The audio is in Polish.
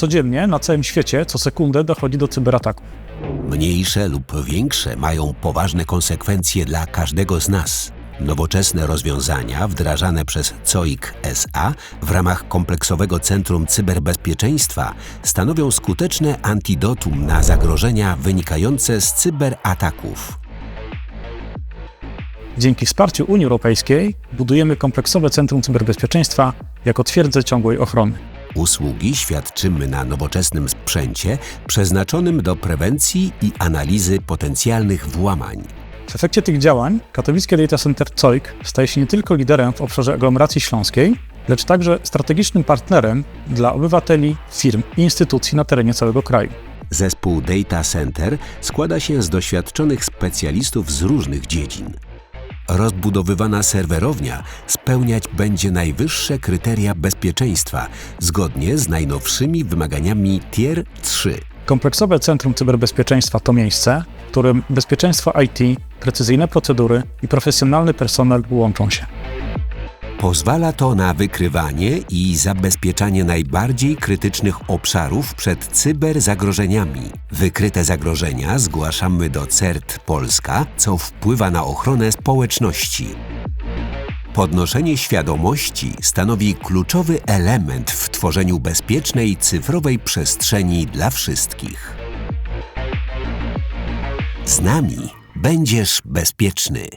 Codziennie na całym świecie co sekundę dochodzi do cyberataków. Mniejsze lub większe mają poważne konsekwencje dla każdego z nas. Nowoczesne rozwiązania wdrażane przez COIK SA w ramach kompleksowego Centrum Cyberbezpieczeństwa stanowią skuteczne antidotum na zagrożenia wynikające z cyberataków. Dzięki wsparciu Unii Europejskiej budujemy kompleksowe Centrum Cyberbezpieczeństwa jako twierdzę ciągłej ochrony. Usługi świadczymy na nowoczesnym sprzęcie przeznaczonym do prewencji i analizy potencjalnych włamań. W efekcie tych działań katowickie Data Center COIK staje się nie tylko liderem w obszarze aglomeracji śląskiej, lecz także strategicznym partnerem dla obywateli, firm i instytucji na terenie całego kraju. Zespół Data Center składa się z doświadczonych specjalistów z różnych dziedzin. Rozbudowywana serwerownia spełniać będzie najwyższe kryteria bezpieczeństwa zgodnie z najnowszymi wymaganiami Tier 3. Kompleksowe Centrum Cyberbezpieczeństwa to miejsce, w którym bezpieczeństwo IT, precyzyjne procedury i profesjonalny personel łączą się. Pozwala to na wykrywanie i zabezpieczanie najbardziej krytycznych obszarów przed cyberzagrożeniami. Wykryte zagrożenia zgłaszamy do CERT Polska, co wpływa na ochronę społeczności. Podnoszenie świadomości stanowi kluczowy element w tworzeniu bezpiecznej cyfrowej przestrzeni dla wszystkich. Z nami będziesz bezpieczny.